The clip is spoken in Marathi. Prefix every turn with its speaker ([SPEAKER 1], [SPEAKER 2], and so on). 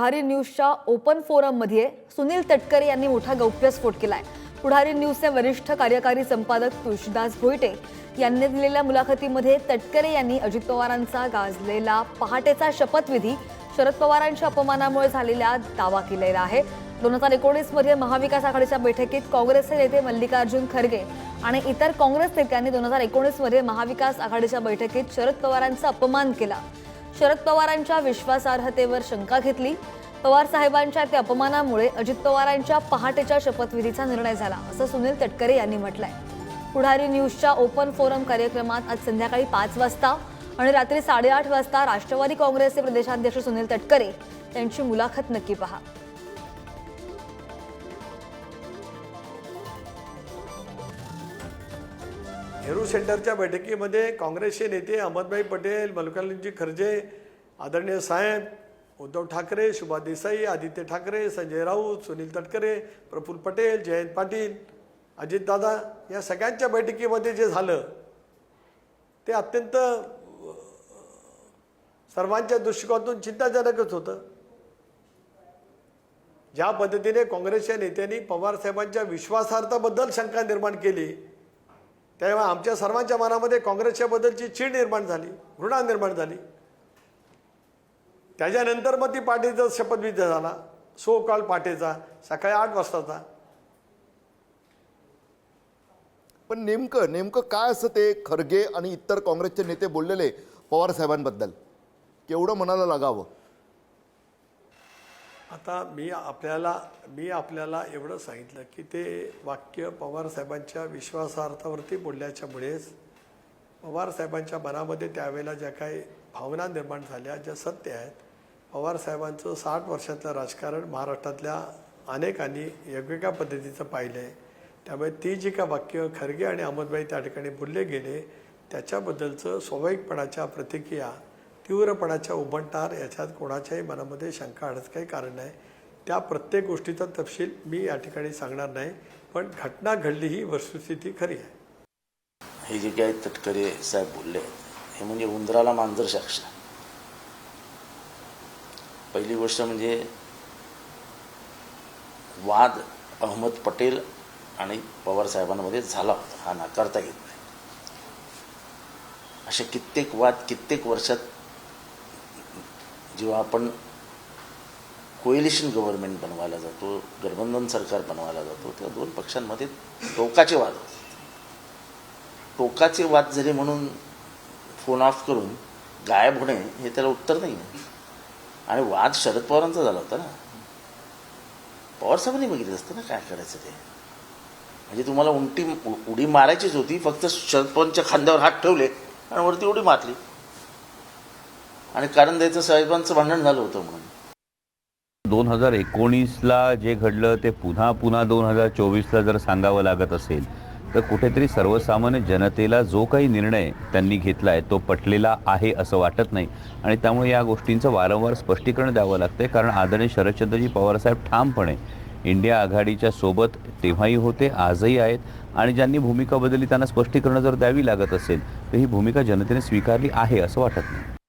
[SPEAKER 1] पुढारी न्यूजच्या ओपन फोरममध्ये सुनील तटकरे यांनी मोठा गौप्यस्फोट आहे पुढारी न्यूजचे वरिष्ठ कार्यकारी संपादक तुळशीदास भोईटे यांनी दिलेल्या मुलाखतीमध्ये तटकरे यांनी अजित पवारांचा गाजलेला पहाटेचा शपथविधी शरद पवारांच्या अपमानामुळे झालेला दावा केलेला आहे. दोन हजार एकोणीसमध्ये महाविकास आघाडीच्या बैठकीत काँग्रेसचे नेते मल्लिकार्जुन खरगे आणि इतर काँग्रेस नेत्यांनी दोन हजार एकोणीसमध्ये महाविकास आघाडीच्या बैठकीत शरद पवारांचा अपमान केला. शरद पवारांच्या विश्वासार्हतेवर शंका घेतली. पवार साहेबांच्या त्या अपमानामुळे अजित पवारांच्या पहाटेच्या शपथविधीचा निर्णय झाला असं सुनील तटकरे यांनी म्हटलंय. पुढारी न्यूजच्या ओपन फोरम कार्यक्रमात आज संध्याकाळी पाच वाजता आणि रात्री साडेआठ वाजता राष्ट्रवादी काँग्रेसचे प्रदेशाध्यक्ष सुनील तटकरे यांची मुलाखत नक्की पहा.
[SPEAKER 2] नेहरू सेंटरच्या बैठकीमध्ये काँग्रेसचे नेते अहमदभाई पटेल मल्लिकार्जुनजी खरगे आदरणीय साहेब उद्धव ठाकरे शुभा देसाई आदित्य ठाकरे संजय राऊत सुनील तटकरे प्रफुल्ल पटेल जयंत पाटील अजितदादा या सगळ्यांच्या बैठकीमध्ये जे झालं ते अत्यंत सर्वांच्या दृष्टिकोनातून चिंताजनकच होतं. ज्या पद्धतीने काँग्रेसच्या नेत्यांनी पवारसाहेबांच्या विश्वासार्थाबद्दल शंका निर्माण केली तेव्हा आमच्या सर्वांच्या मनामध्ये काँग्रेसच्या बद्दलची चीड निर्माण झाली घृणा निर्माण झाली. त्याच्यानंतर मग ती पाठीचा शपथविधी झाला. सो कॉल पार्टीचा सकाळी आठ वाजताचा.
[SPEAKER 3] पण नेमकं नेमकं काय असं ते खरगे आणि इतर काँग्रेसचे नेते बोललेले पवार साहेबांबद्दल केवढं मनाला लागावं?
[SPEAKER 2] आता मी आपल्याला मी आपल्याला एवढं सांगितलं की ते वाक्य पवारसाहेबांच्या विश्वासार्थावरती बोलल्याच्यामुळेच पवारसाहेबांच्या मनामध्ये त्यावेळेला ज्या काही भावना निर्माण झाल्या ज्या सत्य आहेत पवारसाहेबांचं साठ वर्षातलं राजकारण महाराष्ट्रातल्या अनेकांनी वेगवेगळ्या पद्धतीचं पाहिलं आहे त्यामुळे ती जी का वाक्य खरगे आणि अहमदबाई त्या ठिकाणी बोलले गेले त्याच्याबद्दलचं स्वाभाविकपणाच्या प्रतिक्रिया तीव्रपणाच्या उबंटार याच्यात कोणाच्याही मनामध्ये शंका आणत काही कारण नाही. त्या प्रत्येक गोष्टीचा तपशील मी या ठिकाणी सांगणार नाही पण घटना घडली ही वस्तुस्थिती खरी आहे.
[SPEAKER 4] हे जे काही तटकरे साहेब बोलले हे म्हणजे उंदराला मांजर साक्ष. पहिली गोष्ट म्हणजे वाद अहमद पटेल आणि पवार साहेबांमध्ये झाला होता. हा नाकारता येत नाही. असे कित्येक वाद कित्येक वर्षात जेव्हा आपण कोएलिशन गव्हर्नमेंट बनवायला जातो गठबंधन सरकार बनवायला जातो तेव्हा दोन पक्षांमध्ये टोकाचे वाद होतात टोकाचे वाद झाले म्हणून फोन ऑफ करून गायब होणे हे त्याला उत्तर नाही आहे. आणि वाद शरद पवारांचा झाला होता ना. पवार साहेबांनी बघितलं असतं ना काय करायचं ते. म्हणजे तुम्हाला उंटी उडी मारायचीच होती फक्त शरद पवारांच्या खांद्यावर हात ठेवले आणि वरती उडी मारली. आणि कारण द्यायचं साहेबांचं भांडण झालं होतं म्हणून.
[SPEAKER 5] दोन हजार एकोणीसला जे घडलं ते पुन्हा पुन्हा दोन हजार चोवीसला जर सांगावं लागत असेल तर कुठेतरी सर्वसामान्य जनतेला जो काही निर्णय त्यांनी घेतला आहे तो पटलेला आहे असं वाटत नाही. आणि त्यामुळे या गोष्टींचं वारंवार स्पष्टीकरण द्यावं लागतंय कारण आदरणीय शरदचंद्रजी पवारसाहेब ठामपणे इंडिया आघाडीच्या सोबत तेव्हाही होते आजही आहेत. आणि ज्यांनी भूमिका बदलली त्यांना स्पष्टीकरण जर द्यावी लागत असेल तर ही भूमिका जनतेने स्वीकारली आहे असं वाटत नाही.